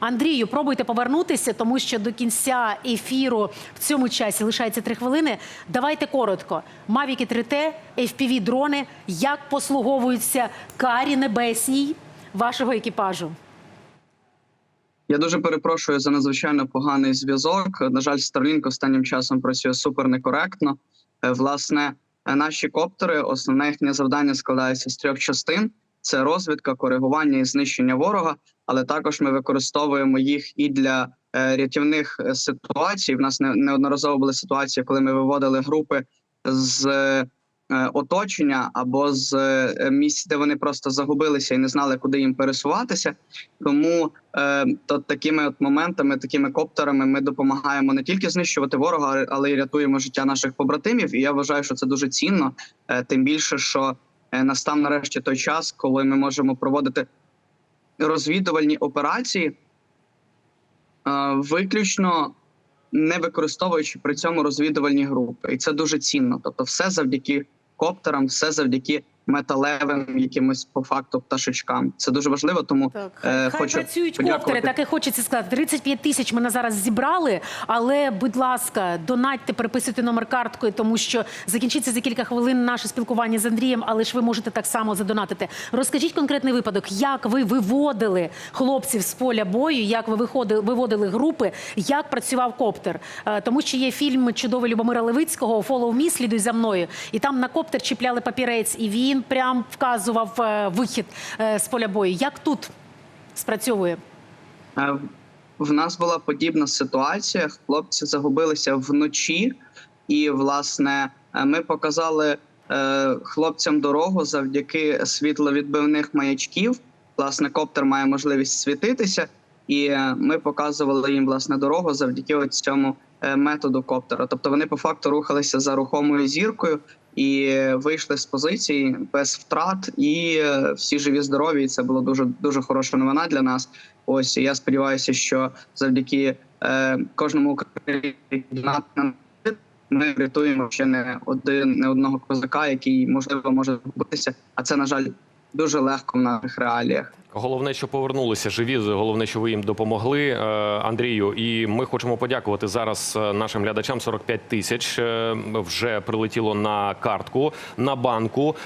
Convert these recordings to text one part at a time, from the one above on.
Андрію, пробуйте повернутися, тому що до кінця ефіру в цьому часі лишається три хвилини. Давайте коротко. Мавіки 3T, fpv дрони як послуговуються карі небесній вашого екіпажу? Я дуже перепрошую за надзвичайно поганий зв'язок. На жаль, Starlink останнім часом працює супер некоректно. Е, Власне, е, наші коптери, основне їхнє завдання складається з трьох частин: це розвідка, коригування і знищення ворога. Але також ми використовуємо їх і для е, рятівних е, ситуацій. В нас неодноразово були ситуації, коли ми виводили групи з е, оточення або з місць, де вони просто загубилися і не знали, куди їм пересуватися. Тому то такими от моментами, такими коптерами, ми допомагаємо не тільки знищувати ворога, але й рятуємо життя наших побратимів. І я вважаю, що це дуже цінно. Тим більше, що настав нарешті той час, коли ми можемо проводити розвідувальні операції, е, виключно не використовуючи при цьому розвідувальні групи, і це дуже цінно. Тобто, все завдяки коптерам, все завдяки металевим якимось по факту пташечкам. Це дуже важливо. Тому Так, е, хай, хочу працюють подякувати. коптери, так і хочеться сказати. 35 тисяч ми на зараз зібрали, але, будь ласка, донатьте, переписуйте номер карткою, тому що закінчиться за кілька хвилин наше спілкування з Андрієм, але ж ви можете так само задонатити. Розкажіть конкретний випадок, як ви виводили хлопців з поля бою, як ви виходили, виводили групи, як працював коптер. Е, Тому що є фільм чудовий Любомира Левицького «Follow me», слідуй за мною. І там на коптер чіпляли папірець, і він прям вказував е, вихід е, з поля бою. Як тут спрацьовує? Е, В нас була подібна ситуація. Хлопці загубилися вночі, і власне ми показали хлопцям дорогу завдяки світловідбивних маячків. Власне, коптер має можливість світитися, і ми показували їм власне дорогу завдяки цьому методу коптера. Тобто вони по факту рухалися за рухомою зіркою і вийшли з позиції без втрат, і е, всі живі, здорові. І це була дуже дуже хороша новина для нас. Ось я сподіваюся, що завдяки е, кожному українцю ми врятуємо ще не один не одного козака, який можливо може бутися. А це на жаль дуже легко в наших реаліях. Головне, що повернулися живі. Головне, що ви їм допомогли, е, Андрію. І ми хочемо подякувати зараз е, нашим глядачам. 45 тисяч е, вже прилетіло на картку на банку,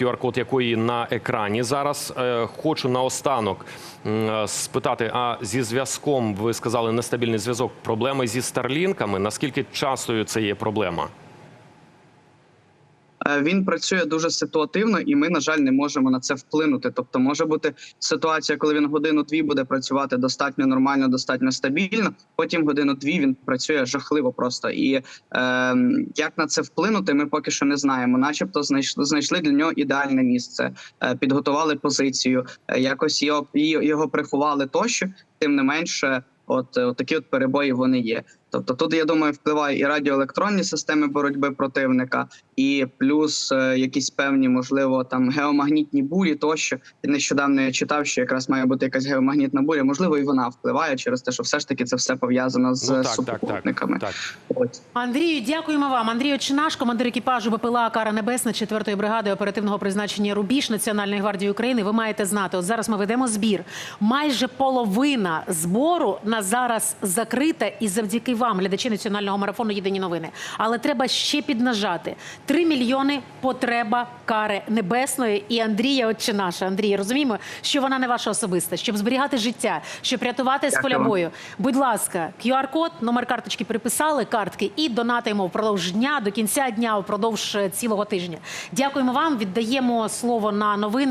QR-код якої на екрані. Зараз хочу наостанок спитати: а зі зв'язком ви сказали нестабільний зв'язок. Проблеми зі старлінками. Наскільки частою це є проблема? Е, Він працює дуже ситуативно, і ми, на жаль, не можемо на це вплинути. Тобто, може бути ситуація, коли він годину-дві буде працювати достатньо нормально, достатньо стабільно. Потім годину-дві він працює жахливо просто. І е, як на це вплинути, ми поки що не знаємо. Начебто, знайшли знайшли для нього ідеальне місце, е, підготували позицію, е, якось його його приховали тощо. Тим не менше, от, от такі от перебої вони є. Тобто тут я думаю, впливає і радіоелектронні системи боротьби противника, і плюс е, якісь певні, можливо, там геомагнітні бурі. Тощо І нещодавно я читав, що якраз має бути якась геомагнітна буря. Можливо, і вона впливає через те, що все ж таки це все пов'язано з Ну, так, так, так, супутниками. так. Андрію, дякуємо вам. Андрій Очинаш, командир екіпажу БПЛА Кара Небесна 4-ї бригади оперативного призначення Рубіж Національної гвардії України. Ви маєте знати, от зараз ми ведемо збір. Майже половина збору на зараз закрита, і завдяки вам, глядачі національного марафону Єдині новини. Але треба ще піднажати. 3 мільйони потреба кари небесної і Андрія Очинаша. Андрій, розуміємо, що вона не ваша особиста, щоб зберігати життя, щоб рятувати з поля бою. Будь ласка, QR-код, номер карточки приписали, картки і донатимо впродовж дня до кінця дня, впродовж е, цілого тижня. Дякуємо вам. Віддаємо слово на новини.